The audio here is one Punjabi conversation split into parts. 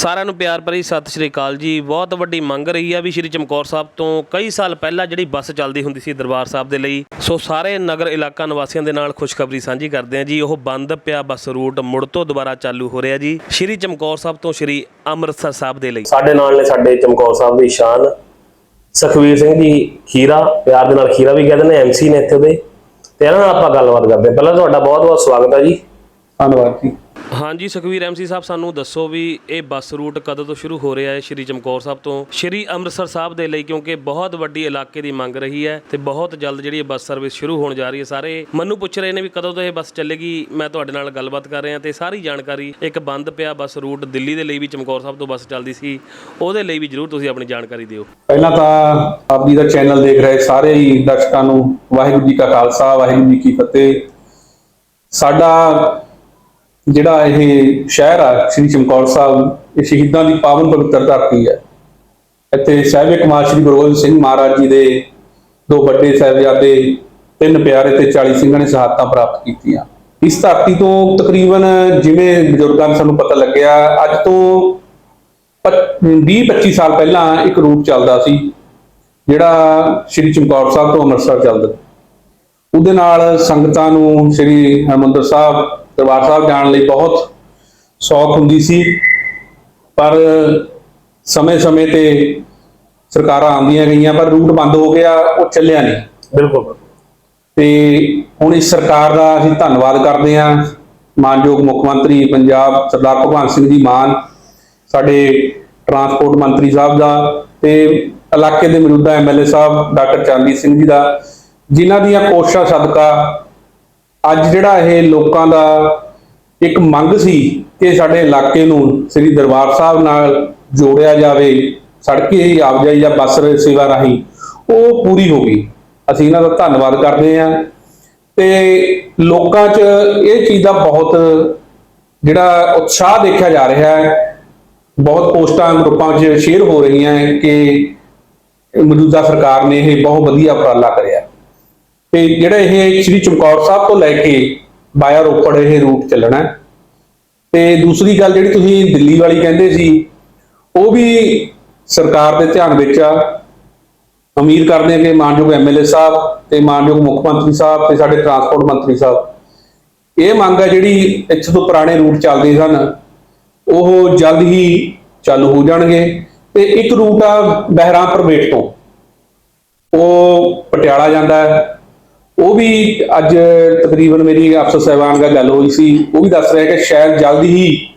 ਸਾਰਿਆਂ ਨੂੰ ਪਿਆਰ ਭਰੀ ਸਤਿ ਸ਼੍ਰੀ ਅਕਾਲ ਜੀ। ਬਹੁਤ ਵੱਡੀ ਮੰਗ ਰਹੀ ਆ ਵੀ ਸ਼੍ਰੀ ਚਮਕੌਰ ਸਾਹਿਬ ਤੋਂ ਕਈ ਸਾਲ ਪਹਿਲਾਂ ਜਿਹੜੀ ਬੱਸ ਚੱਲਦੀ ਹੁੰਦੀ ਸੀ ਦਰਬਾਰ ਸਾਹਿਬ ਦੇ ਲਈ ਸੋ ਸਾਰੇ ਨਗਰ ਇਲਾਕਾ ਨਿਵਾਸੀਆਂ ਦੇ ਨਾਲ ਖੁਸ਼ਖਬਰੀ ਸਾਂਝੀ ਕਰਦੇ ਆ ਜੀ। ਉਹ ਬੰਦ ਪਿਆ ਬੱਸ ਰੂਟ ਮੁੜ ਤੋਂ ਦੁਬਾਰਾ ਚਾਲੂ ਹੋ ਰਿਹਾ ਜੀ। ਸ਼੍ਰੀ ਚਮਕੌਰ ਸਾਹਿਬ ਤੋਂ ਸ਼੍ਰੀ ਅੰਮ੍ਰਿਤਸਰ ਸਾਹਿਬ ਦੇ ਲਈ। ਸਾਡੇ ਨਾਲ ਨੇ ਸਾਡੇ ਚਮਕੌਰ ਸਾਹਿਬ ਦੀ ਸ਼ਾਨ ਸੁਖਵੀਰ ਸਿੰਘ ਜੀ ਖੀਰਾ ਪਿਆਰ ਦੇ ਨਾਲ ਖੀਰਾ ਵੀ ਕਹਿੰਦੇ ਨੇ ਐਮਸੀ ਨੇ ਇੱਥੇ ਦੇ। ਤੇ ਇਹਨਾਂ ਨਾਲ ਆਪਾਂ ਗੱਲਬਾਤ ਕਰਦੇ ਪਹਿਲਾਂ ਤੁਹਾਡਾ ਬਹੁਤ ਬਹੁਤ ਸਵਾਗਤ ਹੈ ਜੀ। ਧੰਨਵਾਦ ਜੀ। ਹਾਂਜੀ, ਸੁਖਵੀਰ ਐਮਸੀ ਸਾਹਿਬ, ਸਾਨੂੰ ਦੱਸੋ ਵੀ ਇਹ ਬੱਸ ਰੂਟ ਕਦੋਂ ਤੋਂ ਸ਼ੁਰੂ ਹੋ ਰਿਹਾ ਹੈ ਸ਼੍ਰੀ ਚਮਕੌਰ ਸਾਹਿਬ ਤੋਂ? ਸ਼੍ਰੀ ਅੰਮ੍ਰਿਤਸਰ ਸਾਹਿਬ ਦੇ ਲਈ, ਕਿਉਂਕਿ ਬਹੁਤ ਵੱਡੀ ਇਲਾਕੇ ਦੀ ਮੰਗ ਰਹੀ ਹੈ ਤੇ ਬਹੁਤ ਜਲਦ ਜਿਹੜੀ ਇਹ ਬੱਸ ਸਰਵਿਸ ਸ਼ੁਰੂ ਹੋਣ ਜਾ ਰਹੀ ਹੈ। ਸਾਰੇ ਮੈਨੂੰ ਪੁੱਛ ਰਹੇ ਨੇ ਵੀ ਕਦੋਂ ਤੋਂ ਇਹ ਬੱਸ ਚੱਲੇਗੀ? ਮੈਂ ਤੁਹਾਡੇ ਨਾਲ ਗੱਲਬਾਤ ਕਰ ਰਿਹਾ ਤੇ ਸਾਰੀ ਜਾਣਕਾਰੀ ਇੱਕ ਬੰਦ ਪਿਆ ਬੱਸ ਰੂਟ ਦਿੱਲੀ ਦੇ ਲਈ ਵੀ ਚਮਕੌਰ ਸਾਹਿਬ ਤੋਂ ਬੱਸ ਚੱਲਦੀ ਸੀ। ਉਹਦੇ ਲਈ ਵੀ ਜਰੂਰ ਤੁਸੀਂ ਆਪਣੀ ਜਾਣਕਾਰੀ ਦਿਓ। ਪਹਿਲਾਂ ਤਾਂ ਆਪ ਜੀ ਦਾ ਚੈਨਲ ਦੇਖ ਰਹੇ ਸਾਰੇ ਹੀ ਦਰਸ਼ਕਾਂ ਨੂੰ, ਵਾਹਿਗੁਰੂ ਜੀ ਕਾ ਖਾਲਸਾ, ਵਾਹਿਗੁਰੂ ਜੀ ਕੀ ਫਤਿਹ। ਸਾਡਾ ਜਿਹੜਾ ਇਹ ਸ਼ਹਿਰ ਆ, ਸ੍ਰੀ ਚਮਕੌਰ ਸਾਹਿਬ, ਇਹ ਸ਼ਹੀਦਾਂ ਦੀ ਪਾਵਨ ਪਵਿੱਤਰ ਧਰਤੀ ਹੈ। ਇੱਥੇ ਸਾਹਿਬ ਕੁਮਾਰ ਸ੍ਰੀ ਗੁਰੂ ਗੋਬਿੰਦ ਸਿੰਘ ਮਹਾਰਾਜ ਜੀ ਦੇ ਦੋ ਵੱਡੇ ਸਾਹਿਬਜ਼ਾਦੇ, ਤਿੰਨ ਪਿਆਰੇ ਤੇ 40 ਸਿੰਘਾਂ ਨੇ ਸ਼ਹਾਦਤਾਂ ਪ੍ਰਾਪਤ ਕੀਤੀਆਂ। ਇਸ ਧਰਤੀ ਤੋਂ ਤਕਰੀਬਨ ਜਿਵੇਂ ਬਜ਼ੁਰਗਾਂ ਨੂੰ ਸਾਨੂੰ ਪਤਾ ਲੱਗਿਆ, ਅੱਜ ਤੋਂ 20-25 ਸਾਲ ਪਹਿਲਾਂ ਇੱਕ ਰੂਟ ਚੱਲਦਾ ਸੀ, ਜਿਹੜਾ ਸ੍ਰੀ ਚਮਕੌਰ ਸਾਹਿਬ ਤੋਂ ਅੰਮ੍ਰਿਤਸਰ ਚੱਲਦਾ। ਉਹਦੇ ਨਾਲ ਸੰਗਤਾਂ ਨੂੰ ਸ੍ਰੀ ਹਰਿਮੰਦਰ ਸਾਹਿਬ ਦਰਬਾਰ ਸਾਹਿਬ ਜਾਣ ਲਈ ਬਹੁਤ ਸ਼ੌਕ ਹੁੰਦੀ ਸੀ ਪਰ ਸਮੇਂ-ਸਮੇਂ ਤੇ ਸਰਕਾਰਾਂ ਆਉਂਦੀਆਂ ਗਈਆਂ ਪਰ ਰੂਟ ਬੰਦ ਹੋ ਗਿਆ ਉਹ ਚੱਲਿਆ ਨਹੀਂ। ਬਿਲਕੁਲ। ਤੇ ਹੁਣ ਇਸ ਸਰਕਾਰ ਦਾ ਅਸੀਂ ਧੰਨਵਾਦ ਕਰਦੇ ਹਾਂ। ਮਾਨਯੋਗ ਮੁੱਖ ਮੰਤਰੀ ਪੰਜਾਬ ਸਰਦਾਰ ਭਗਵੰਤ ਸਿੰਘ ਜੀ ਮਾਨ ਸਾਡੇ ਟਰਾਂਸਪੋਰਟ ਮੰਤਰੀ ਸਾਹਿਬ ਦਾ ਤੇ ਇਲਾਕੇ ਦੇ ਮੌਜੂਦਾ ਐਮਐਲਏ ਸਾਹਿਬ ਡਾਕਟਰ ਚਰਨਜੀਤ ਸਿੰਘ ਜੀ ਦਾ ਜਿਨ੍ਹਾਂ ਦੀਆਂ ਕੋਸ਼ਿਸ਼ਾਂ ਸਦਕਾ ਅੱਜ ਜਿਹੜਾ ਇਹ ਲੋਕਾਂ ਦਾ ਇੱਕ ਮੰਗ ਸੀ ਕਿ ਸਾਡੇ ਇਲਾਕੇ ਨੂੰ ਸ੍ਰੀ ਦਰਬਾਰ ਸਾਹਿਬ ਨਾਲ ਜੋੜਿਆ ਜਾਵੇ, ਸੜਕੀ ਆਵਾਜਾਈ ਜਾਂ ਬੱਸ ਸੇਵਾ ਰਾਹੀਂ, ਉਹ ਪੂਰੀ ਹੋ ਗਈ। ਅਸੀਂ ਇਹਨਾਂ ਦਾ ਧੰਨਵਾਦ ਕਰਦੇ ਹਾਂ ਤੇ ਲੋਕਾਂ 'ਚ ਇਹ ਚੀਜ਼ ਦਾ ਬਹੁਤ ਜਿਹੜਾ ਉਤਸ਼ਾਹ ਦੇਖਿਆ ਜਾ ਰਿਹਾ ਹੈ, ਬਹੁਤ ਪੋਸਟਾਂ ਗਰੁੱਪਾਂ 'ਚ ਸ਼ੇਅਰ ਹੋ ਰਹੀਆਂ ਹੈ ਕਿ ਮੌਜੂਦਾ ਸਰਕਾਰ ਨੇ ਇਹ ਬਹੁਤ ਵਧੀਆ ਉਪਰਾਲਾ ਕਰਿਆ। ਤੇ ਜਿਹੜਾ ਇਹ ਸ੍ਰੀ ਚਮਕੌਰ ਸਾਹਿਬ ਤੋਂ ਲੈ ਕੇ ਬਾਇਆ ਰੋਪੜ ਇਹ ਰੂਟ ਚੱਲਣਾ ਹੈ। ਤੇ ਦੂਸਰੀ ਗੱਲ ਜਿਹੜੀ ਤੁਸੀਂ ਦਿੱਲੀ ਵਾਲੀ ਕਹਿੰਦੇ ਸੀ, ਉਹ ਵੀ ਸਰਕਾਰ ਦੇ ਧਿਆਨ ਵਿੱਚ ਆ। ਉਮੀਦ ਕਰਦੇ ਹਾਂ ਕਿ ਮਾਨਯੋਗ ਐਮਐਲਏ ਸਾਹਿਬ ਤੇ ਮਾਨਯੋਗ ਮੁੱਖ ਮੰਤਰੀ ਸਾਹਿਬ ਤੇ ਸਾਡੇ ਟਰਾਂਸਪੋਰਟ ਮੰਤਰੀ ਸਾਹਿਬ। ਇਹ ਮੰਗ ਹੈ ਜਿਹੜੀ ਇੱਥੇ ਤੋਂ ਪੁਰਾਣੇ ਰੂਟ ਚੱਲਦੇ ਸਨ, ਉਹ ਜਲਦ ਹੀ ਚਾਲੂ ਹੋ ਜਾਣਗੇ। ਤੇ ਇੱਕ ਰੂਟ ਆ ਬਹਿਰਾਮਪੁਰ ਵੇਟ ਤੋਂ। ਉਹ ਪਟਿਆਲਾ ਜਾਂਦਾ ਹੈ। ਉਹ ਵੀ ਅੱਜ ਤਕਰੀਬਨ ਮੇਰੀ ਅਫਸਰ ਸਾਹਿਬਾਨ ਨਾਲ ਗੱਲ ਹੋਈ ਸੀ ਉਹ ਵੀ ਦੱਸ ਰਿਹਾ ਕਿ ਸ਼ਾਇਦ ਜਲਦੀ ਹੀ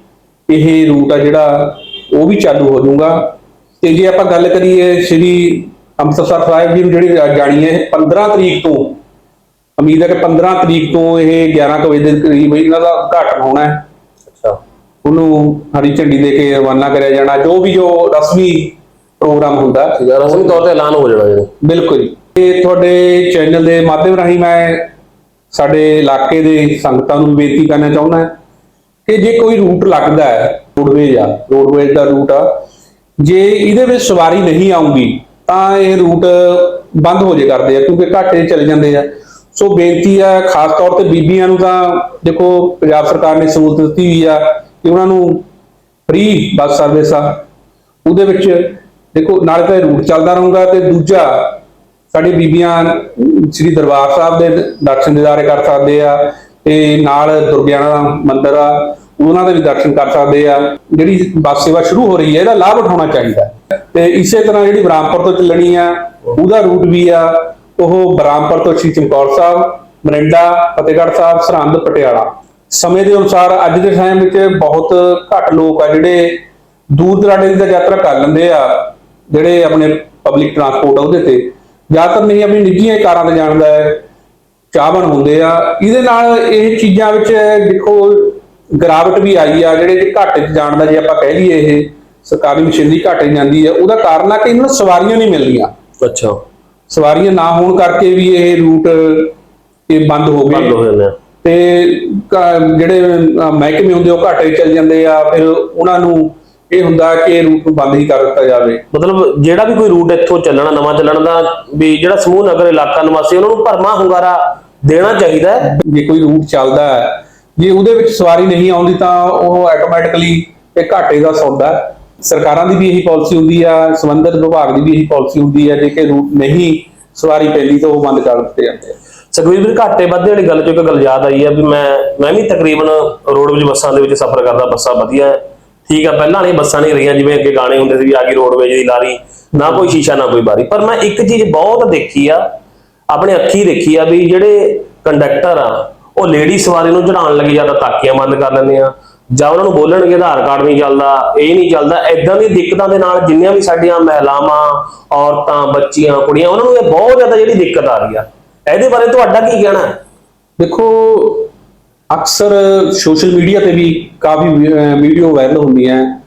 ਇਹ ਰੂਟ ਆ ਜਿਹੜਾ ਉਹ ਵੀ ਚਾਲੂ ਹੋ ਜਾਊਗਾ। ਤੇ ਜੇ ਆਪਾਂ ਗੱਲ ਕਰੀਏ ਸ਼੍ਰੀ ਅੰਮ੍ਰਿਤਸਰ ਸਾਹਿਬ ਨੂੰ ਜਿਹੜੀ ਜਾਣੀ ਹੈ ਇਹ 15 ਤਰੀਕ ਤੋਂ ਉਮੀਦ ਹੈ ਕਿ 15 ਤਰੀਕ ਤੋਂ ਇਹ 11 ਕੁ ਵਜੇ ਦੇ ਕਰੀਬ ਇਹਨਾਂ ਦਾ ਉਦਘਾਟਨ ਹੋਣਾ ਹੈ। ਅੱਛਾ। ਉਹਨੂੰ ਹਰੀ ਝੰਡੀ ਦੇ ਕੇ ਰਵਾਨਾ ਕਰਿਆ ਜਾਣਾ ਜੋ ਵੀ ਜੋ ਰਸਮੀ ਪ੍ਰੋਗਰਾਮ ਹੁੰਦਾ। ਰਸਮੀ ਤੌਰ ਤੇ ਐਲਾਨ ਹੋ ਜਾਣਾ ਬਿਲਕੁਲ। ਤੇ ਤੁਹਾਡੇ ਚੈਨਲ ਦੇ ਮਾਧਿਅਮ ਰਾਹੀਂ ਮੈਂ ਸਾਡੇ ਇਲਾਕੇ ਦੇ ਸੰਗਤਾਂ ਨੂੰ ਬੇਨਤੀ ਕਰਨਾ ਚਾਹੁੰਦਾ ਹਾਂ ਕਿ ਜੇ ਕੋਈ ਰੂਟ ਲੱਗਦਾ ਹੈ, ਰੋਡਵੇਜ ਆ, ਰੋਡਵੇਜ ਦਾ ਰੂਟ ਆ, ਜੇ ਇਹਦੇ ਵਿੱਚ ਸਵਾਰੀ ਨਹੀਂ ਆਉਂਗੀ ਤਾਂ ਇਹ ਰੂਟ ਬੰਦ ਹੋ ਜੇ ਕਰਦੇ ਆ, ਕਿਉਂਕਿ ਘਾਟੇ ਚਲੇ ਜਾਂਦੇ ਆ। ਸੋ ਬੇਨਤੀ ਆ, ਖਾਸ ਤੌਰ ਤੇ ਬੀਬੀਆਂ ਨੂੰ ਤਾਂ ਦੇਖੋ, ਪੰਜਾਬ ਸਰਕਾਰ ਨੇ ਸਹੂਲਤ ਦਿੱਤੀ ਹੋਈ ਆ ਕਿ ਉਹਨਾਂ ਨੂੰ ਫ੍ਰੀ ਬੱਸ ਸਰਵਿਸ ਆ। ਉਹਦੇ ਵਿੱਚ ਦੇਖੋ, ਨਾਲੇ ਤਾਂ ਇਹ ਰੂਟ ਚੱਲਦਾ ਰਹੂਗਾ ਤੇ ਦੂਜਾ ਸਾਡੀ ਬੀਬੀਆਂ ਸ੍ਰੀ ਦਰਬਾਰ ਸਾਹਿਬ ਦੇ ਦਰਸ਼ਨ ਦਿਦਾਰੇ ਕਰ ਸਕਦੇ ਆ ਤੇ ਨਾਲ ਦੁਰਗਿਆਣਾ ਮੰਦਿਰ ਆ, ਉਹਨਾਂ ਦੇ ਵੀ ਦਰਸ਼ਨ ਕਰ ਸਕਦੇ ਆ। ਜਿਹੜੀ ਬੱਸ ਸੇਵਾ ਸ਼ੁਰੂ ਹੋ ਰਹੀ ਹੈ, ਇਹਦਾ ਲਾਭ ਉਠਾਉਣਾ ਚਾਹੀਦਾ। ਤੇ ਇਸੇ ਤਰ੍ਹਾਂ ਜਿਹੜੀ ਬ੍ਰਾਹਮਪੁਰ ਤੋਂ ਚੱਲਣੀ ਆ, ਉਹਦਾ ਰੂਟ ਵੀ ਆ, ਉਹ ਬ੍ਰਾਹਮਪੁਰ ਤੋਂ ਸ਼੍ਰੀ ਚਮਕੌਰ ਸਾਹਿਬ ਮਰਿੰਡਾ ਫਤਿਹਗੜ੍ਹ ਸਾਹਿਬ, ਸਰਹੰਦ, ਪਟਿਆਲਾ। ਸਮੇਂ ਦੇ ਅਨੁਸਾਰ ਅੱਜ ਦੇ ਟਾਈਮ ਵਿੱਚ ਬਹੁਤ ਘੱਟ ਲੋਕ ਆ ਜਿਹੜੇ ਦੂਰ ਦਰਾਡੇ ਦੀ ਤਾਂ ਯਾਤਰਾ ਕਰ ਲੈਂਦੇ ਆ, ਜਿਹੜੇ ਆਪਣੇ ਪਬਲਿਕ ਟਰਾਂਸਪੋਰਟ ਆ ਉਹਦੇ ਤੇ। ਜ਼ਿਆਦਾਤਰ ਨਹੀਂ ਆਪਣੀ ਨਿੱਜੀਆਂ ਕਾਰਾਂ ਤੇ ਜਾਣ ਦਾ ਚਾਹਵਨ ਹੁੰਦੇ ਆ। ਇਹਦੇ ਨਾਲ ਇਹ ਚੀਜ਼ਾਂ ਵਿੱਚ ਦੇਖੋ ਗਿਰਾਵਟ ਵੀ ਆਈ ਆ ਜਿਹੜੇ ਕਿ ਘਾਟੇ ਜਾਣ ਦਾ ਜੇ ਆਪਾਂ ਕਹਿ ਲਈਏ ਇਹ ਸਰਕਾਰੀ ਮਸ਼ੀਨਰੀ ਘਾਟੇ ਜਾਂਦੀ ਹੈ ਉਹਦਾ ਕਾਰਨ ਆ ਕਿ ਇਹਨਾਂ ਨੂੰ ਸਵਾਰੀਆਂ ਨਹੀਂ ਮਿਲਦੀਆਂ ਅੱਛਾ। ਸਵਾਰੀਆਂ ਨਾ ਹੋਣ ਕਰਕੇ ਵੀ ਇਹ ਰੂਟ ਇਹ ਬੰਦ ਹੋ ਬੰਦ ਹੋ ਗਏ ਜਾਂਦੇ ਆ। ਤੇ ਜਿਹੜੇ ਮਹਿਕਮੇ ਹੁੰਦੇ ਉਹ ਘਾਟੇ ਚੱਲ ਜਾਂਦੇ ਆ ਫਿਰ ਉਹਨਾਂ ਨੂੰ ਇਹ ਹੁੰਦਾ ਕਿ ਇਹ ਰੂਟ ਨੂੰ ਬੰਦ ਹੀ ਕਰ ਦਿੱਤਾ ਜਾਵੇ ਮਤਲਬ ਜਿਹੜਾ ਵੀ ਕੋਈ ਰੂਟ ਇੱਥੋਂ ਚੱਲਣਾ ਨਵਾਂ ਚੱਲਣ ਦਾ ਵੀ ਜਿਹੜਾ ਸਮੂਹ ਨਗਰ ਇਲਾਕਾ ਨਿਵਾਸੀ ਉਹਨਾਂ ਨੂੰ ਭਰਮਾ ਹੁੰਗਾਰਾ ਦੇਣਾ ਚਾਹੀਦਾ ਹੈ ਜੇ ਕੋਈ ਰੂਟ ਚੱਲਦਾ ਹੈ ਜੇ ਉਹਦੇ ਵਿੱਚ ਸਵਾਰੀ ਨਹੀਂ ਆਉਂਦੀ ਤਾਂ ਉਹ ਆਟੋਮੈਟਿਕਲੀ ਇਹ ਘਾਟੇ ਦਾ ਸੌਦਾ। ਸਰਕਾਰਾਂ ਦੀ ਵੀ ਇਹੀ ਪਾਲਿਸੀ ਹੁੰਦੀ ਆ ਸੰਬੰਧਿਤ ਵਿਭਾਗ ਦੀ ਵੀ ਇਹੀ ਪਾਲਿਸੀ ਹੁੰਦੀ ਹੈ ਜੇ ਕਿ ਰੂਟ ਨਹੀਂ ਸਵਾਰੀ ਪੈਂਦੀ ਤਾਂ ਉਹ ਬੰਦ ਕਰ ਦਿੱਤੇ ਜਾਂਦੇ ਆ ਸੁਖਵੀਰ ਵੀਰ ਘਾਟੇ ਵਾਧੇ ਵਾਲੀ ਗੱਲ ਚੋਂ ਇੱਕ ਗੱਲ ਯਾਦ ਆਈ ਆ ਵੀ ਮੈਂ ਮੈਂ ਵੀ ਤਕਰੀਬਨ ਰੋਡਵੇਜ ਬੱਸਾਂ ਦੇ ਵਿੱਚ ਸਫ਼ਰ ਕਰਦਾ ਬੱਸਾਂ ਵਧੀਆ ਹੈ। ਠੀਕ ਆ, ਪਹਿਲਾਂ ਵਾਲੀਆਂ ਬੱਸਾਂ ਨਹੀਂ ਰਹੀਆਂ, ਜਿਵੇਂ ਅੱਗੇ ਗਾਣੇ ਹੁੰਦੇ ਸੀ ਵੀ ਆ ਗਈ ਰੋਡਵੇਜ ਦੀ ਲਾਰੀ ਨਾ ਕੋਈ ਸ਼ੀਸ਼ਾ, ਨਾ ਕੋਈ ਬਾਰੀ। ਪਰ ਮੈਂ ਇੱਕ ਚੀਜ਼ ਬਹੁਤ ਦੇਖੀ ਆ, ਆਪਣੇ ਅੱਖੀ ਦੇਖੀ ਆ ਵੀ ਜਿਹੜੇ ਕੰਡਕਟਰ ਆ, ਉਹ ਲੇਡੀ ਸਵਾਰੀ ਨੂੰ ਚੜਾਉਣ ਲੱਗੇ ਜਾਂ ਤਾਂ ਤਾਕੀਆਂ ਬੰਦ ਕਰ ਲੈਂਦੇ ਆ, ਜਾਂ ਉਹਨਾਂ ਨੂੰ ਬੋਲਣਗੇ ਆਧਾਰ ਕਾਰਡ ਨਹੀਂ ਚੱਲਦਾ, ਇਹ ਨਹੀਂ ਚੱਲਦਾ ਐਦਾਂ ਦੀ ਦਿੱਕਤਾਂ ਦੇ ਨਾਲ ਜਿੰਨੀਆਂ ਵੀ ਸਾਡੀਆਂ ਮਹਿਲਾਵਾਂ, ਔਰਤਾਂ, ਬੱਚੀਆਂ, ਕੁੜੀਆਂ, ਉਹਨਾਂ ਨੂੰ ਇਹ ਬਹੁਤ ਜ਼ਿਆਦਾ ਜਿਹੜੀ ਦਿੱਕਤ ਆ ਰਹੀ ਆ। ਇਹਦੇ ਬਾਰੇ ਤੁਹਾਡਾ ਕੀ ਕਹਿਣਾ ਦੇਖੋ ਅਕਸਰ ਸੋਸ਼ਲ ਮੀਡੀਆ ਤੇ ਵੀ ਕਾਫੀ ਵੀਡੀਓ ਵਾਇਰਲ ਹੁੰਦੀਆਂ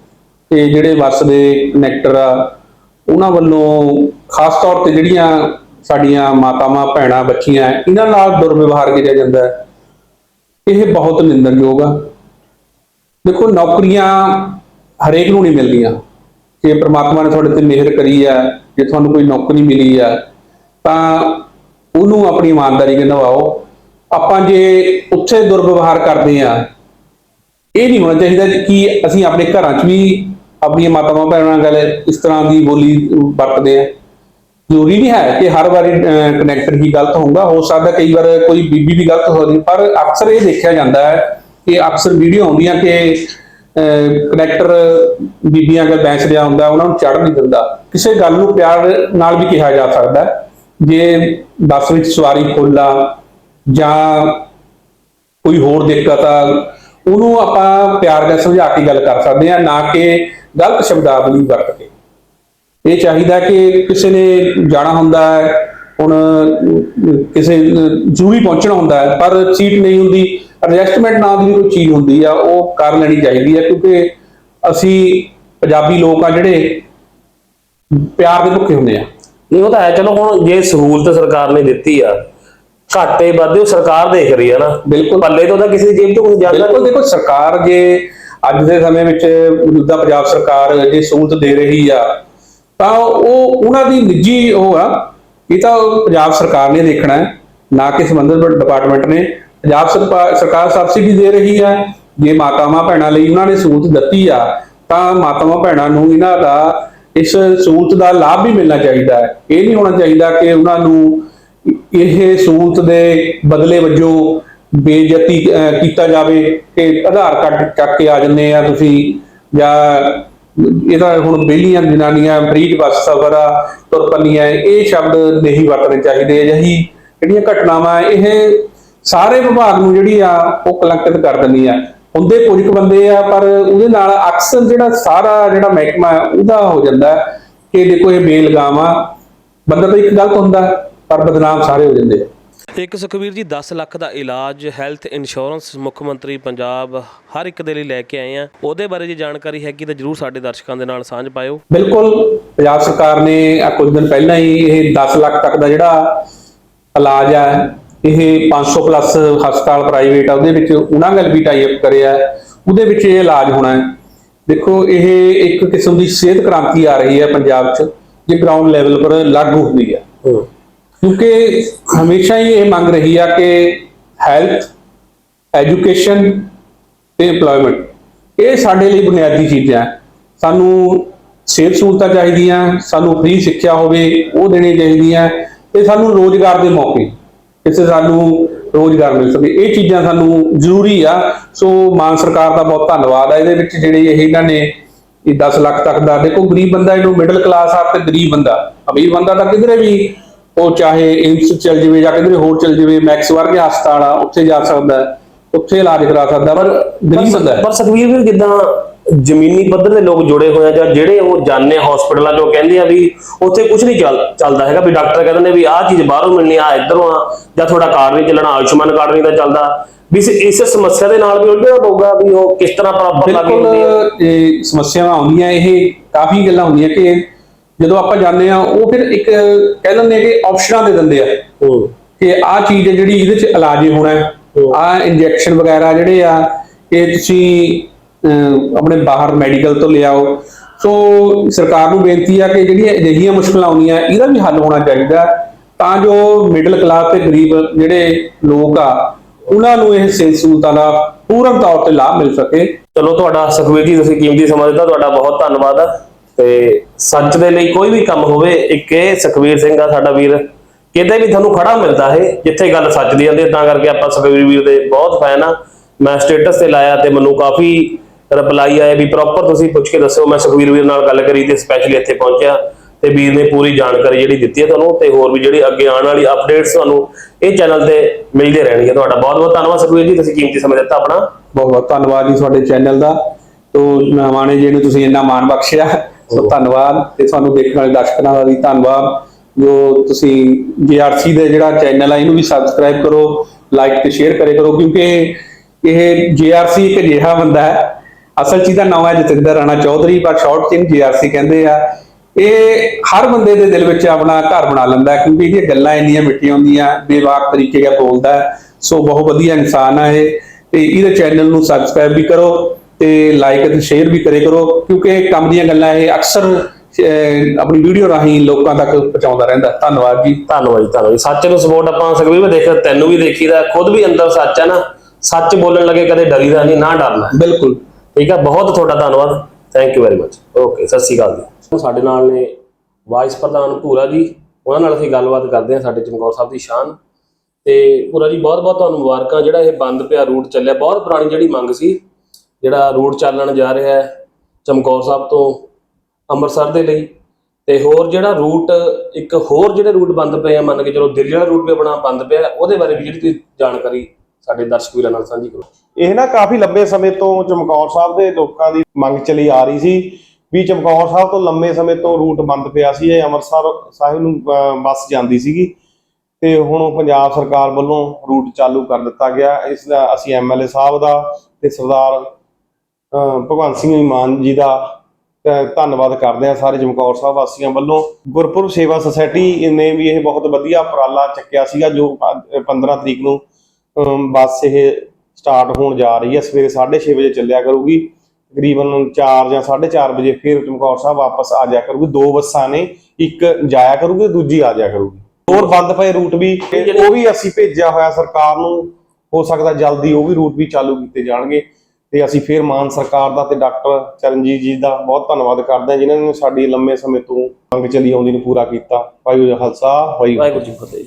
ਤੇ ਜਿਹੜੇ ਬੱਸ ਦੇ ਕਨੈਕਟਰ ਆ, ਉਹਨਾਂ ਵੱਲੋਂ ਖਾਸ ਤੌਰ ਤੇ ਜਿਹੜੀਆਂ ਸਾਡੀਆਂ ਮਾਤਾਵਾਂ, ਭੈਣਾਂ, ਬੱਚੀਆਂ ਇਹਨਾਂ ਨਾਲ ਦੁਰਵਿਵਹਾਰ ਕੀਤਾ ਜਾਂਦਾ ਹੈ। ਇਹ ਬਹੁਤ ਨਿੰਦਣਯੋਗ ਆ। ਦੇਖੋ, ਨੌਕਰੀਆਂ ਹਰੇਕ ਨੂੰ ਨਹੀਂ ਮਿਲਦੀਆਂ। ਕਿ ਪ੍ਰਮਾਤਮਾ ਨੇ ਤੁਹਾਡੇ ਤੇ ਮਿਹਰ ਕਰੀ ਆ, ਜੇ ਤੁਹਾਨੂੰ ਕੋਈ ਨੌਕਰੀ ਮਿਲੀ ਆ, ਤਾਂ ਉਹਨੂੰ ਆਪਣੀ ਇਮਾਨਦਾਰੀ ਨਾਲ ਨਿਭਾਓ। ਆਪਾਂ ਜੇ ਉੱਥੇ ਦੁਰਵਿਵਹਾਰ ਕਰਦੇ ਆ, ਇਹ ਨਹੀਂ ਹੋਣਾ ਚਾਹੀਦਾ ਕਿ ਅਸੀਂ ਆਪਣੇ ਘਰਾਂ 'ਚ ਵੀ ਆਪਣੀਆਂ ਮਾਤਾਵਾਂ ਭੈਣਾਂ ਨਾਲ ਇਸ ਤਰ੍ਹਾਂ ਦੀ ਬੋਲੀ ਵਰਤਦੇ ਆ। ਜ਼ਰੂਰੀ ਨਹੀਂ ਹੈ ਕਿ ਹਰ ਵਾਰੀ ਕਨੈਕਟਰ ਹੀ ਗਲਤ ਹੋਊਗਾ। ਹੋ ਸਕਦਾ ਕਈ ਵਾਰ ਕੋਈ ਬੀਬੀ ਵੀ ਗਲਤ ਹੋ ਜਾਂਦੀ ਪਰ ਅਕਸਰ ਇਹ ਦੇਖਿਆ ਜਾਂਦਾ ਹੈ ਕਿ ਅਕਸਰ ਵੀਡੀਓ ਆਉਂਦੀਆਂ ਕਿ ਕਨੈਕਟਰ ਬੀਬੀਆਂ ਅਗਰ ਬੈਂਚ ਰਿਹਾ ਹੁੰਦਾ, ਉਹਨਾਂ ਨੂੰ ਚੜ੍ਹ ਨਹੀਂ ਦਿੰਦਾ। ਕਿਸੇ ਗੱਲ ਨੂੰ ਪਿਆਰ ਨਾਲ ਵੀ ਕਿਹਾ ਜਾ ਸਕਦਾ ਜੇ ਬੱਸ ਵਿੱਚ ਸਵਾਰੀ ਫੁੱਲ ਆ ਜਾਂ ਕੋਈ ਹੋਰ ਦਿੱਕਤ ਆ, ਉਹਨੂੰ ਆਪਾਂ ਪਿਆਰ ਨਾਲ ਸਮਝਾ ਕੇ ਗੱਲ ਕਰ ਸਕਦੇ ਆ ਨਾ ਕਿ ਗਲਤ ਸ਼ਬਦਾਵਲੀ ਵਰਤ ਕੇ। ਇਹ ਚਾਹੀਦਾ ਕਿ ਕਿਸੇ ਨੇ ਜਾਣਾ ਹੁੰਦਾ ਹੈ, ਹੁਣ ਕਿਸੇ ਜ਼ਰੂਰੀ ਪਹੁੰਚਣਾ ਹੁੰਦਾ ਹੈ, ਪਰ ਸੀਟ ਨਹੀਂ ਹੁੰਦੀ ਐਡਜਸਟਮੈਂਟ ਨਾਂ ਦੀ ਕੋਈ ਚੀਜ਼ ਹੁੰਦੀ ਆ, ਉਹ ਕਰ ਲੈਣੀ ਚਾਹੀਦੀ ਹੈ ਕਿਉਂਕਿ ਅਸੀਂ ਪੰਜਾਬੀ ਲੋਕ ਆ ਜਿਹੜੇ ਪਿਆਰ ਦੇ ਭੁੱਖੇ ਹੁੰਦੇ ਆ। ਨਹੀਂ, ਉਹ ਤਾਂ ਹੈ, ਚਲੋ ਹੁਣ ਜੇ ਸਹੂਲਤ ਸਰਕਾਰ ਨੇ ਦਿੱਤੀ ਆ ਘਾਟੇ ਵਾਧੇ ਉਹ ਸਰਕਾਰ ਦੇਖ ਰਹੀ ਹੈ ਨਾ। ਬਿਲਕੁਲ। ਪੱਲੇ ਤੋਂ ਤਾਂ ਕਿਸੇ ਦੀ ਜੇਬ ਤੋਂ ਕੁਝ ਜਾਂਦਾ ਬਿਲਕੁਲ ਦੇਖੋ ਸਰਕਾਰ ਜੇ ਅੱਜ ਦੇ ਸਮੇਂ ਵਿੱਚ ਮੌਜੂਦਾ ਪੰਜਾਬ ਸਰਕਾਰ ਜੇ ਸਹੂਲਤ ਦੇ ਰਹੀ ਆ ਤਾਂ ਉਹ ਉਹਨਾਂ ਦੀ ਨਿੱਜੀ ਉਹ ਆ ਇਹ ਤਾਂ ਪੰਜਾਬ ਸਰਕਾਰ ਨੇ ਦੇਖਣਾ ਹੈ ਨਾ ਕਿ ਸੰਬੰਧਿਤ ਡਿਪਾਰਟਮੈਂਟ ਨੇ। ਪੰਜਾਬ ਸਰਕਾਰ ਸਬਸਿਡੀ ਦੇ ਰਹੀ ਹੈ ਜੇ ਮਾਤਾਵਾਂ ਭੈਣਾਂ ਲਈ ਉਹਨਾਂ ਨੇ ਸਹੂਲਤ ਦਿੱਤੀ ਆ ਤਾਂ ਮਾਤਾਵਾਂ ਭੈਣਾਂ ਨੂੰ ਇਹਨਾਂ ਦਾ ਇਸ ਸਹੂਲਤ ਦਾ ਲਾਭ ਵੀ ਮਿਲਣਾ ਚਾਹੀਦਾ ਹੈ। ਇਹ ਨਹੀਂ ਹੋਣਾ ਚਾਹੀਦਾ ਕਿ ਉਹਨਾਂ ਨੂੰ ਇਹ ਸਹੂਲਤ ਦੇ ਬਦਲੇ ਵਜੋਂ ਬੇਇੱਜ਼ਤੀ ਕੀਤਾ ਜਾਵੇ ਕਿ ਆਧਾਰ ਕਾਰਡ ਚੱਕ ਕੇ ਆ ਜੰਨੇ ਆ ਤੁਸੀਂ। ਜਾਂ ਇਹਦਾ ਹੁਣ ਬੇਲੀਆਂ ਜਨਾਨੀਆਂ ਫ੍ਰੀ ਬੱਸ ਸਫ਼ਰ ਆ ਤੁਰ ਪੰਨੀਆਂ ਇਹ ਸ਼ਬਦ ਨਹੀਂ ਵਰਤਣੇ ਚਾਹੀਦੇ। ਅਜਿਹੀ ਜਿਹੜੀਆਂ ਘਟਨਾਵਾਂ ਇਹ ਸਾਰੇ ਵਿਭਾਗ ਨੂੰ ਜਿਹੜੀ ਆ ਉਹ ਕਲੰਕਿਤ ਕਰ ਦਿੰਦੀ ਆ। ਹੁੰਦੇ ਕੁਝ ਕੁ ਬੰਦੇ ਆ ਪਰ ਉਹਦੇ ਨਾਲ ਅਕਸਰ ਜਿਹੜਾ ਸਾਰਾ ਜਿਹੜਾ ਮਹਿਕਮਾ ਹੈ, ਉਹਦਾ ਹੋ ਜਾਂਦਾ ਕਿ ਦੇਖੋ ਇਹ ਬੇਲਗਾਮ ਆ। ਬੰਦਾ ਤਾਂ ਇੱਕ ਗਲਤ ਹੁੰਦਾ। ਪਰ ਬਦਨਾਮ ਸਾਰੇ ਹੋ ਜਾਂਦੇ ਆ। ਇੱਕ ਸੁਖਵੀਰ ਜੀ 10 ਲੱਖ ਦਾ ਇਲਾਜ ਹੈਲਥ ਇੰਸ਼ੋਰੈਂਸ ਮੁੱਖ ਮੰਤਰੀ ਪੰਜਾਬ ਹਰ ਇੱਕ ਦੇ ਲਈ ਲੈ ਕੇ ਆਏ ਆ। ਉਹਦੇ ਬਾਰੇ ਜੇ ਜਾਣਕਾਰੀ ਹੈਗੀ ਤਾਂ ਜਰੂਰ ਸਾਡੇ ਦਰਸ਼ਕਾਂ ਦੇ ਨਾਲ ਸਾਂਝ ਪਾਇਓ। ਬਿਲਕੁਲ ਪੰਜਾਬ ਸਰਕਾਰ ਨੇ ਆ ਕੁਝ ਦਿਨ ਪਹਿਲਾਂ ਹੀ ਇਹ 10 ਲੱਖ ਤੱਕ ਦਾ ਜਿਹੜਾ ਇਲਾਜ ਆ ਇਹ 500 ਪਲੱਸ ਹਸਪਤਾਲ ਪ੍ਰਾਈਵੇਟ ਆ ਉਹਦੇ ਵਿੱਚ ਉਹਨਾਂ ਨਾਲ ਵੀ ਟਾਈ ਅਪ ਕਰਿਆ। ਉਹਦੇ ਵਿੱਚ ਇਹ ਇਲਾਜ ਹੋਣਾ ਹੈ। ਦੇਖੋ ਇਹ ਇੱਕ ਕਿਸਮ ਦੀ ਸਿਹਤ ਕ੍ਰਾਂਤੀ ਆ ਰਹੀ ਹੈ ਪੰਜਾਬ 'ਚ ਜੇ ਗਰਾਊਂਡ ਲੈਵਲ ਪਰ ਲਾਗੂ ਹੁੰਦੀ ਹੈ। ਕਿਉਂਕਿ ਹਮੇਸ਼ਾ ਹੀ ਇਹ ਮੰਗ ਰਹੀ ਆ ਕਿ ਹੈਲਥ ਐਜੂਕੇਸ਼ਨ ਤੇ EMPLOYMENT ਇਹ ਸਾਡੇ ਲਈ ਬੁਨਿਆਦੀ ਚੀਜ਼ਾਂ ਸਾਨੂੰ ਸਿਹਤ ਸਹੂਲਤਾਂ ਚਾਹੀਦੀਆਂ ਸਾਨੂੰ ਫ੍ਰੀ ਸਿੱਖਿਆ ਹੋਵੇ ਉਹ ਦੇਣੀ ਚਾਹੀਦੀਆਂ ਤੇ ਸਾਨੂੰ ਰੋਜ਼ਗਾਰ ਦੇ ਮੌਕੇ ਕਿਸੇ ਸਾਨੂੰ ਰੋਜ਼ਗਾਰ ਮਿਲ ਸਕੇ ਇਹ ਚੀਜ਼ਾਂ ਸਾਨੂੰ ਜ਼ਰੂਰੀ ਆ ਸੋ ਮਾਨ ਸਰਕਾਰ ਦਾ ਬਹੁਤ ਧੰਨਵਾਦ ਆ ਇਹਦੇ ਵਿੱਚ ਜਿਹੜੇ ਇਹ ਇਹਨਾਂ ਨੇ ਇਹ 10 ਲੱਖ ਤੱਕ ਦਾ ਦੇਖੋ ਗਰੀਬ ਬੰਦਾ ਇਹਨੂੰ ਮਿਡਲ ਕਲਾਸ ਆ ਤੇ ਗਰੀਬ ਬੰਦਾ ਅਮੀਰ ਬੰਦਾ ਤਾਂ ਕਿਧਰੇ ਵੀ ਉਹ ਚਾਹੇ ਏਮਸ ਚਲ ਜਾਵੇ ਜਾਂ ਕਿਧਰੇ ਹੋਰ ਚਲ ਜਾਵੇ ਮੈਕਸ ਵਰਗੇ ਹਸਪਤਾਲ ਆ ਉੱਥੇ ਜਾ ਸਕਦਾ ਉੱਥੇ ਇਲਾਜ ਕਰਾ ਸਕਦਾ ਪਰ ਗਰੀਬ ਬੰਦਾ। ਪਰ ਸੁਖਵੀਰ ਵੀਰ ਜਿੱਦਾਂ ਜ਼ਮੀਨੀ ਪੱਧਰ ਦੇ ਲੋਕ ਜੁੜੇ ਹੋਏ ਆ ਜਾਂ ਜਿਹੜੇ ਉਹ ਜਾਣੇ ਹਸਪੀਟਲਾਂ ਚੋਂ ਕਹਿੰਦੇ ਆ ਵੀ ਉੱਥੇ ਕੁਝ ਨਹੀਂ ਚੱਲ ਚੱਲਦਾ ਹੈਗਾ ਵੀ ਡਾਕਟਰ ਕਹਿੰਦੇ ਨੇ ਵੀ ਆਹ ਚੀਜ਼ ਬਾਹਰੋਂ ਮਿਲਣੀ ਆ ਇੱਧਰੋਂ ਆ ਜਾਂ ਤੁਹਾਡਾ ਕਾਰਡ ਨਹੀਂ ਚੱਲਣਾ ਆਯੁਸ਼ਮਾਨ ਕਾਰਡ ਨਹੀਂ ਤਾਂ ਚੱਲਦਾ ਵੀ ਇਸ- ਸਮੱਸਿਆ ਦੇ ਨਾਲ ਵੀ ਉਲਝਣਾ ਪਊਗਾ ਵੀ ਉਹ ਕਿਸ ਤਰ੍ਹਾਂ ਪ੍ਰਾਪਤ ਲਾਗੇ ਹੁੰਦੀ ਹੈ ਬਿਲਕੁਲ ਇਹ ਸਮੱਸਿਆਵਾਂ ਆਉਂਦੀਆਂ ਇਹ ਕਾਫੀ ਗੱਲਾਂ ਹੁੰਦੀਆਂ ਕਿ ਜਦੋਂ ਆਪਾਂ ਜਾਂਦੇ ਆ ਉਹ ਫਿਰ ਇੱਕ ਕਹਿ ਆ ਕਿ ਆਪਸ਼ਨਾਂ ਦੇ ਦਿੰਦੇ ਆ। ਕਿ ਆਹ ਚੀਜ਼ ਹੈ ਜਿਹੜੀ ਇਹਦੇ ਚ ਇਲਾਜ ਹੀ ਹੋਣਾ ਹੈ। ਆਹ ਇੰਜੈਕਸ਼ਨ ਵਗੈਰਾ ਜਿਹੜੇ ਆ ਇਹ ਤੁਸੀਂ ਆਪਣੇ ਬਾਹਰ ਮੈਡੀਕਲ ਤੋਂ ਲਿਆਓ ਸੋ ਸਰਕਾਰ ਨੂੰ ਬੇਨਤੀ ਆ ਕਿ ਜਿਹੜੀਆਂ ਅਜਿਹੀਆਂ ਮੁਸ਼ਕਲਾਂ ਆਉਂਦੀਆਂ ਇਹਦਾ ਵੀ ਹੱਲ ਹੋਣਾ ਚਾਹੀਦਾ। ਤਾਂ ਜੋ ਮਿਡਲ ਕਲਾਸ ਤੇ ਗਰੀਬ ਜਿਹੜੇ ਲੋਕ ਆ ਉਹਨਾਂ ਨੂੰ ਇਹ ਸਹੂਲਤਾਂ ਦਾ ਪੂਰਨ ਤੌਰ ਤੇ ਲਾਭ ਮਿਲ ਸਕੇ। ਚਲੋ ਤੁਹਾਡਾ ਸੁਖਵੀਰ ਜੀ ਤੁਸੀਂ ਕੀਮਤੀ ਸਮਾਂ ਦਿੱਤਾ ਤੁਹਾਡਾ ਬਹੁਤ ਧੰਨਵਾਦ ਆ। ਤੇ ਸੱਚ ਦੇ ਲਈ ਕੋਈ ਵੀ ਕੰਮ ਹੋਵੇ ਇੱਕ ਇਹ ਸੁਖਵੀਰ ਸਿੰਘ ਆ ਸਾਡਾ ਵੀਰ ਕਿਤੇ ਵੀ ਤੁਹਾਨੂੰ ਖੜਾ ਮਿਲਦਾ ਹੈ ਜਿੱਥੇ ਗੱਲ ਸੱਚ ਦੀ ਆਉਂਦੀ ਹੈ, ਤਾਂ ਕਰਕੇ ਆਪਾਂ ਸੁਖਵੀਰ ਵੀਰ ਦੇ ਬਹੁਤ ਫੈਨ ਆ। ਮੈਂ ਸਟੇਟਸ ਤੇ ਲਾਇਆ ਤੇ ਮੈਨੂੰ ਕਾਫੀ ਰਿਪਲਾਈ ਆਇਆ ਵੀ ਪ੍ਰੋਪਰ ਤੁਸੀਂ ਪੁੱਛ ਕੇ ਦੱਸਿਓ। ਮੈਂ ਸੁਖਵੀਰ ਵੀਰ ਨਾਲ ਗੱਲ ਕਰੀ ਤੇ ਸਪੈਸ਼ਲੀ ਇੱਥੇ ਪਹੁੰਚਿਆ ਤੇ ਵੀਰ ਨੇ ਪੂਰੀ ਜਾਣਕਾਰੀ ਜਿਹੜੀ ਦਿੱਤੀ ਹੈ ਤੁਹਾਨੂੰ ਤੇ ਹੋਰ ਵੀ ਜਿਹੜੀ ਅੱਗੇ ਆਉਣ ਵਾਲੀ ਅਪਡੇਟਸ ਤੁਹਾਨੂੰ ਇਹ ਚੈਨਲ ਤੇ ਮਿਲਦੇ ਰਹਿਣਗੇ ਤੁਹਾਡਾ। ਬਹੁਤ ਬਹੁਤ ਧੰਨਵਾਦ ਸੁਖਵੀਰ ਜੀ ਤੁਸੀਂ ਕੀਮਤੀ ਸਮਾਂ ਦਿੱਤਾ ਆਪਣਾ। ਬਹੁਤ ਬਹੁਤ ਧੰਨਵਾਦ ਜੀ ਤੁਹਾਡੇ ਚੈਨਲ ਦਾ। ਤੋ ਮਹਿਮਾਨੇ ਜੀ ਨੂੰ ਤੁਸੀਂ ਇੰਨਾ ਮਾਣ ਬਖਸ਼ਿਆ। ਸੋ ਧੰਨਵਾਦ ਤੇ ਤੁਹਾਨੂੰ ਦੇਖਣ ਵਾਲੇ ਦਰਸ਼ਕਾਂ ਦਾ ਵੀ ਧੰਨਵਾਦ। ਜੋ ਤੁਸੀਂ ਜੀਆਰਸੀ ਦੇ ਜਿਹੜਾ ਚੈਨਲ ਆ, ਇਹਨੂੰ ਵੀ ਸਬਸਕ੍ਰਾਈਬ ਕਰੋ ਲਾਈਕ ਤੇ ਸ਼ੇਅਰ ਕਰੇ ਕਰੋ, ਕਿਉਂਕਿ ਇਹ ਜੀਆਰਸੀ ਇੱਕ ਅਜਿਹਾ ਬੰਦਾ ਹੈ। ਅਸਲ ਚੀਜ਼ ਦਾ ਨਾਮ ਹੈ ਜਤਿੰਦਰ ਰਾਣਾ ਚੌਧਰੀ ਪਰ ਸ਼ਾਰਟ ਚ ਜੀਆਰਸੀ ਕਹਿੰਦੇ ਆ। ਇਹ ਹਰ ਬੰਦੇ ਦੇ ਦਿਲ ਵਿੱਚ ਆਪਣਾ ਘਰ ਬਣਾ ਲੈਂਦਾ ਕਿਉਂਕਿ ਇਹਦੀਆਂ ਗੱਲਾਂ ਇੰਨੀਆਂ ਮਿੱਠੀਆਂ ਹੁੰਦੀਆਂ, ਬੇਵਾਕ ਤਰੀਕੇ ਨਾਲ ਬੋਲਦਾ ਹੈ। ਸੋ ਬਹੁਤ ਵਧੀਆ ਇਨਸਾਨ ਆ ਇਹ, ਤੇ ਇਹਦੇ ਚੈਨਲ ਨੂੰ ਸਬਸਕ੍ਰਾਈਬ ਵੀ ਕਰੋ। ਤੇ ਲਾਈਕ ਅਤੇ ਸ਼ੇਅਰ ਵੀ ਕਰੇ ਕਰੋ ਕਿਉਂਕਿ ਕੰਮ ਦੀਆਂ ਗੱਲਾਂ ਇਹ ਅਕਸਰ ਆਪਣੀ ਵੀਡੀਓ ਰਾਹੀਂ ਲੋਕਾਂ ਤੱਕ ਪਹੁੰਚਾਉਂਦਾ ਰਹਿੰਦਾ। ਧੰਨਵਾਦ ਜੀ। ਧੰਨਵਾਦ ਜੀ ਧੰਨਵਾਦ। ਸੱਚ ਨੂੰ ਸਪੋਰਟ ਆਪਾਂ ਸਕਵੀ ਵੀ ਦੇਖ ਤੈਨੂੰ ਵੀ ਦੇਖੀਦਾ ਖੁਦ ਵੀ ਅੰਦਰ ਸੱਚ ਹੈ ਨਾ ਸੱਚ ਬੋਲਣ ਲੱਗੇ ਕਦੇ ਡਰੀਦਾ ਨਹੀਂ ਨਾ ਡਰਨਾ। ਬਿਲਕੁਲ। ਠੀਕ ਹੈ ਬਹੁਤ ਤੁਹਾਡਾ ਧੰਨਵਾਦ। Thank you very much okay Sat Sri Akal ਜੀ। ਸਾਡੇ ਨਾਲ ਨੇ ਵਾਈਸ ਪ੍ਰਧਾਨ ਭੂਰਾ ਜੀ ਉਹਨਾਂ ਨਾਲ ਅਸੀਂ ਗੱਲਬਾਤ ਕਰਦੇ ਹਾਂ ਸਾਡੇ ਚਮਕੌਰ ਸਾਹਿਬ ਦੀ ਸ਼ਾਨ। ਤੇ ਭੂਰਾ ਜੀ ਬਹੁਤ ਬਹੁਤ ਤੁਹਾਨੂੰ ਮੁਬਾਰਕਾਂ। ਜਿਹੜਾ ਇਹ ਬੰਦ ਪਿਆ ਰੂਟ ਚੱਲਿਆ ਬਹੁਤ ਪੁਰਾਣੀ ਜਿਹੜੀ ਮੰਗ ਸੀ ਜਿਹੜਾ ਰੂਟ ਚੱਲਣ ਜਾ ਰਿਹਾ ਹੈ ਚਮਕੌਰ ਸਾਹਿਬ ਤੋਂ ਅੰਮ੍ਰਿਤਸਰ ਦੇ ਲਈ। ਤੇ ਹੋਰ ਜਿਹੜਾ ਰੂਟ ਇੱਕ ਹੋਰ ਜਿਹੜੇ ਰੂਟ ਬੰਦ ਪਏ ਆ, ਮੰਨ ਕੇ ਚਲੋ ਦਿੱਲੀ ਵਾਲਾ ਰੂਟ ਵੀ ਆਪਣਾ ਬੰਦ ਪਿਆ ਉਹਦੇ ਬਾਰੇ ਵੀ ਜਿਹੜੀ ਤੁਸੀਂ ਜਾਣਕਾਰੀ ਸਾਡੇ ਦਰਸ਼ਕ ਵੀਰਾਂ ਨਾਲ ਸਾਂਝੀ ਕਰੋ। ਇਹ ਨਾ ਕਾਫੀ ਲੰਬੇ ਸਮੇਂ ਤੋਂ ਚਮਕੌਰ ਸਾਹਿਬ ਦੇ ਲੋਕਾਂ ਦੀ ਮੰਗ ਚਲੀ ਆ ਰਹੀ ਸੀ ਵੀ ਚਮਕੌਰ ਸਾਹਿਬ ਤੋਂ ਲੰਬੇ ਸਮੇਂ ਤੋਂ ਰੂਟ ਬੰਦ ਪਿਆ ਸੀ, ਇਹ ਅੰਮ੍ਰਿਤਸਰ ਸਾਹਿਬ ਨੂੰ ਬੱਸ ਜਾਂਦੀ ਸੀਗੀ। ਤੇ ਹੁਣ ਪੰਜਾਬ ਸਰਕਾਰ ਵੱਲੋਂ ਰੂਟ ਚਾਲੂ ਕਰ ਦਿੱਤਾ ਗਿਆ। ਇਸ ਦਾ ਅਸੀਂ ਐਮਐਲਏ ਸਾਹਿਬ ਦਾ ਤੇ ਸਰਦਾਰ ਭਗਵੰਤ ਸਿੰਘ ਮਾਨ ਜੀ ਦਾ ਧੰਨਵਾਦ ਕਰਦੇ ਹਾਂ ਸਾਰੇ ਚਮਕੌਰ ਸਾਹਿਬ ਵਾਸੀਆਂ ਵੱਲੋਂ। ਗੁਰਪੁਰਬ ਸੇਵਾ ਸੁਸਾਇਟੀ ਨੇ ਵੀ ਇਹ ਬਹੁਤ ਵਧੀਆ ਉਪਰਾਲਾ ਚੱਕਿਆ ਸੀਗਾ ਜੋ ਅੱਜ 15 ਤਰੀਕ ਨੂੰ ਅਮ, ਬੱਸ ਇਹ ਸਟਾਰਟ ਹੋਣ ਜਾ ਰਹੀ ਹੈ। ਸਵੇਰੇ 6:30 ਵਜੇ ਚੱਲਿਆ ਕਰੂਗੀ। ਤਕਰੀਬਨ 4 ਜਾਂ 4:30 ਵਜੇ ਫਿਰ ਚਮਕੌਰ ਸਾਹਿਬ ਵਾਪਸ ਆ ਜਾਇਆ ਕਰੂਗੀ। ਦੋ ਬੱਸਾਂ ਨੇ ਇੱਕ ਜਾਇਆ ਕਰੂਗੀ ਦੂਜੀ ਆ ਜਾਇਆ ਕਰੂਗੀ। ਹੋਰ ਬੰਦ ਪਏ ਰੂਟ ਵੀ ਉਹ ਵੀ ਅਸੀਂ ਭੇਜਿਆ ਹੋਇਆ ਸਰਕਾਰ ਨੂੰ। ਹੋ ਸਕਦਾ ਜਲਦੀ ਉਹ ਵੀ ਰੂਟ ਵੀ ਚਾਲੂ ਕੀਤੇ ਜਾਣਗੇ। ਤੇ ਅਸੀਂ ਫਿਰ ਮਾਨ ਸਰਕਾਰ ਦਾ ਤੇ ਡਾਕਟਰ ਚਰਨਜੀਤ ਜੀ ਦਾ ਬਹੁਤ ਧੰਨਵਾਦ ਕਰਦੇ ਹਾਂ ਜਿਨ੍ਹਾਂ ਨੇ ਸਾਡੀ ਲੰਮੇ ਸਮੇਂ ਤੋਂ ਮੰਗ ਚਲੀ ਆਉਂਦੀ ਨੂੰ ਪੂਰਾ ਕੀਤਾ। ਵਾਹਿਗੁਰੂ ਜੀ ਕਾ ਖਾਲਸਾ, ਵਾਹਿਗੁਰੂ ਜੀ ਫਤਿਹ।